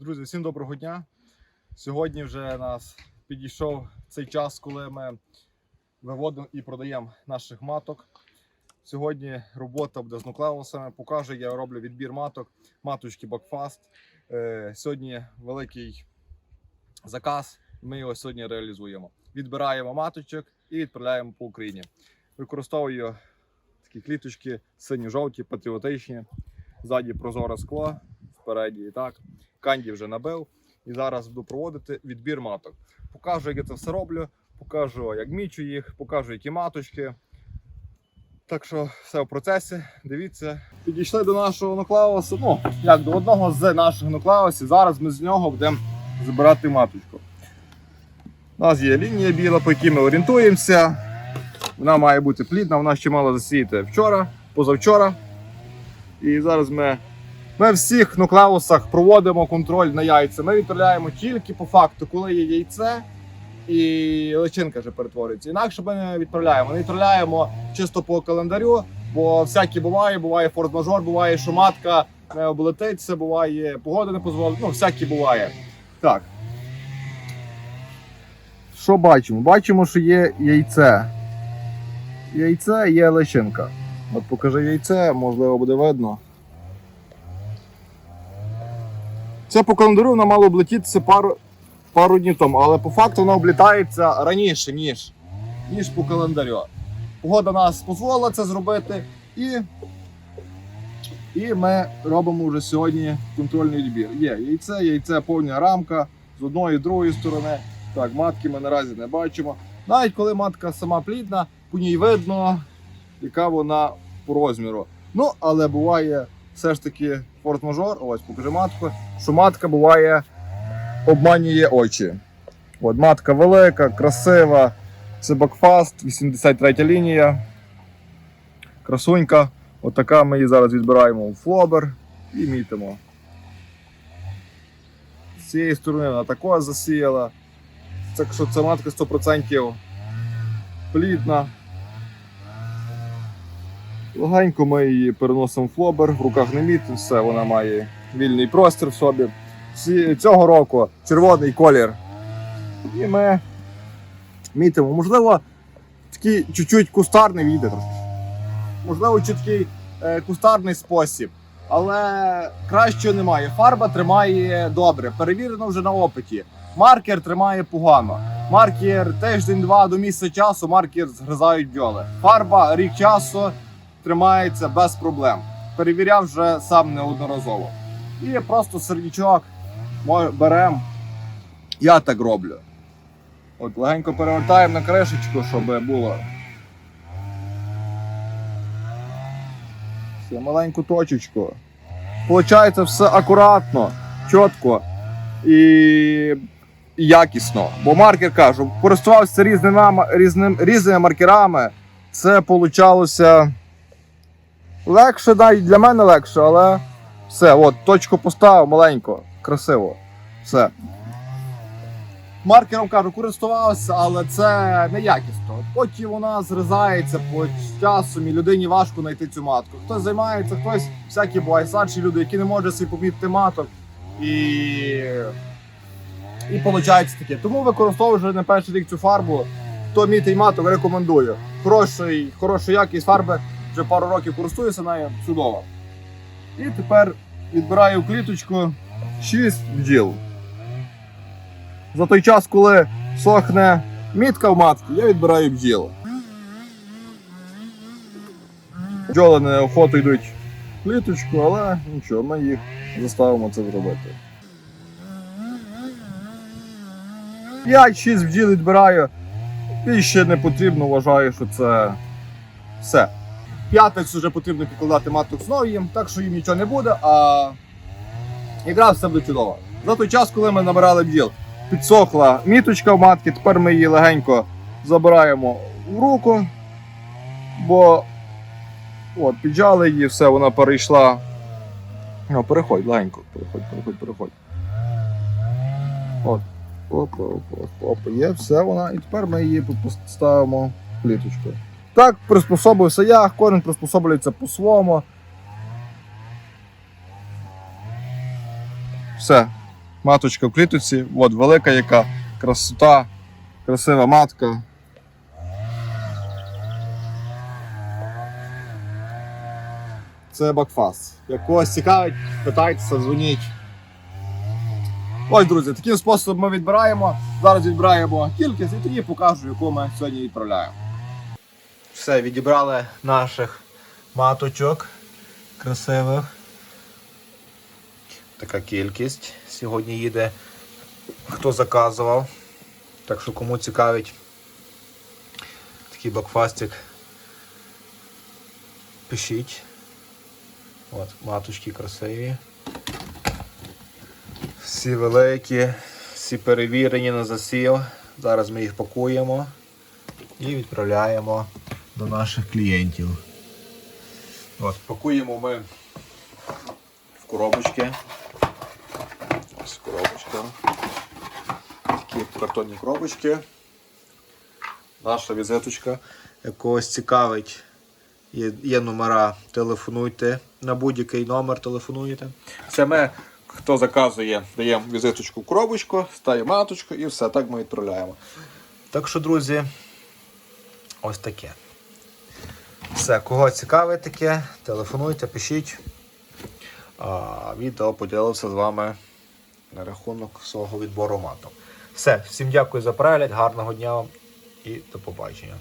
Друзі, всім доброго дня. Сьогодні вже нас підійшов цей час, коли ми виводимо і продаємо наших маток. Сьогодні робота буде з нуклеусами. Покажу, я роблю відбір маток, маточки Бакфаст. Е, сьогодні великий заказ. Ми його сьогодні реалізуємо. Відбираємо маточок і відправляємо по Україні. Використовую такі кліточки сині-жовті, патріотичні. Ззаді прозоре скло, спереді і так. Канді вже набив. І зараз буду проводити відбір маток. Покажу, як я це все роблю, покажу, як мічу їх, покажу, які маточки. Так що все в процесі. Дивіться. Підійшли до нашого нуклеусу. Ну, як до одного з наших нуклеусів. Зараз ми з нього будемо збирати маточку. У нас є лінія біла, по якій ми орієнтуємося. Вона має бути плідна, вона ще мала засіяти вчора, позавчора. І зараз ми ми всіх нуклеусах проводимо контроль на яйця. Ми відправляємо тільки по факту, коли є яйце і личинка вже перетворюється. Інакше ми не відправляємо. Не відправляємо чисто по календарю, бо всякі буває, буває форс-мажор, буває, що матка не облетиться, буває, погода не дозволить, ну всякі буває. Так. Що бачимо? Бачимо, що є яйце. Яйце є личинка. От покажи яйце, можливо, буде видно. Це по календарю воно мало облетітися пару, пару днів тому, але по факту воно облітається раніше, ніж, ніж по календарю. Погода нас дозволила це зробити, і, і ми робимо вже сьогодні контрольний відбір. Є яйце, яйце повна рамка з одної і другої сторони. Так, матки ми наразі не бачимо. Навіть коли матка сама плідна, по ній видно, яка вона по розміру. Ну, але буває все ж таки форс-мажор. Ось, покажи матку що матка буває обманює очі. От матка велика, красива. Це Бакфаст, 83 лінія. Красунька. От така ми її зараз відбираємо у флобер і мітимо. З цієї сторони вона також засіяла. Так що ця матка 100% плідна. Легенько ми її переносимо в флобер, в руках не міт, все, вона має вільний простір в собі. Цього року червоний колір. І ми мітимо. Можливо, такий чуть-чуть кустарний віде трошки. Можливо, чіткий е, кустарний спосіб. Але кращого немає. Фарба тримає добре, перевірено вже на опиті. Маркер тримає погано. Маркер тиждень-два до місяця часу, маркер згризають бджоли. Фарба рік часу тримається без проблем. Перевіряв вже сам неодноразово. І просто сердючок беремо. Я так роблю. От легенько перевертаємо на кришечку, щоб було. Все, маленьку точечку. Получається все акуратно, чітко і якісно. Бо маркер кажу, користувався різними, ма- різним, різними маркерами. Це получалося легше, навіть для мене легше, але все, от, точку поставив маленько, красиво. Все. Маркером кажу, користувався, але це не якісно. Потім вона зрізається по часом і людині важко знайти цю матку. Хтось займається, хтось всякі буває старші люди, які не можуть собі помітити маток. І. І виходить таке. Тому використовую вже не перший рік цю фарбу. Хто мітий маток, рекомендую. Хороший, хороша якість фарби, вже пару років користуюся нею, чудово. І тепер відбираю в кліточку 6 бджіл. За той час, коли сохне мітка в матці, я відбираю бджіл. Бджоли неохоту йдуть в кліточку, але нічого, ми їх заставимо це зробити. 5-6 бджіл відбираю. Більше не потрібно, вважаю, що це все. П'ятницю вже потрібно підкладати маток знову їм, так що їм нічого не буде, а якраз все буде чудово. За той час, коли ми набирали бджіл, підсохла міточка в матки, тепер ми її легенько забираємо в руку, бо от, піджали її, все, вона перейшла. Ну, переходь, легенько, переходь, переходь, переходь. От. Опа, опа, опа, є, все вона. І тепер ми її поставимо в кліточку. Так, приспособився я, кожен приспособлюється по-своєму. Все. маточка в клітоці. От велика яка красота, красива матка. Це бакфаст. Як когось цікавить, питайтеся, дзвоніть. Ось, друзі, таким способом ми відбираємо. Зараз відбираємо кількість і тоді покажу, яку ми сьогодні відправляємо. Все, відібрали наших маточок красивих. Така кількість сьогодні їде. Хто заказував. Так що кому цікавить такий бакфастик, пишіть. От, маточки красиві. Всі великі, всі перевірені на засів. Зараз ми їх пакуємо і відправляємо до наших клієнтів. От, пакуємо ми в коробочки. Ось коробочка. Такі картонні коробочки. Наша візиточка. Якогось цікавить. Є, є номера, телефонуйте на будь-який номер, телефонуєте. Це ми, хто заказує, даємо візиточку в коробочку, стає маточку і все, так ми відправляємо. Так що, друзі, ось таке. Все, кого цікавить таке, телефонуйте, пишіть. А, відео поділився з вами на рахунок свого відбору мату. Все, всім дякую за перегляд, гарного дня вам і до побачення.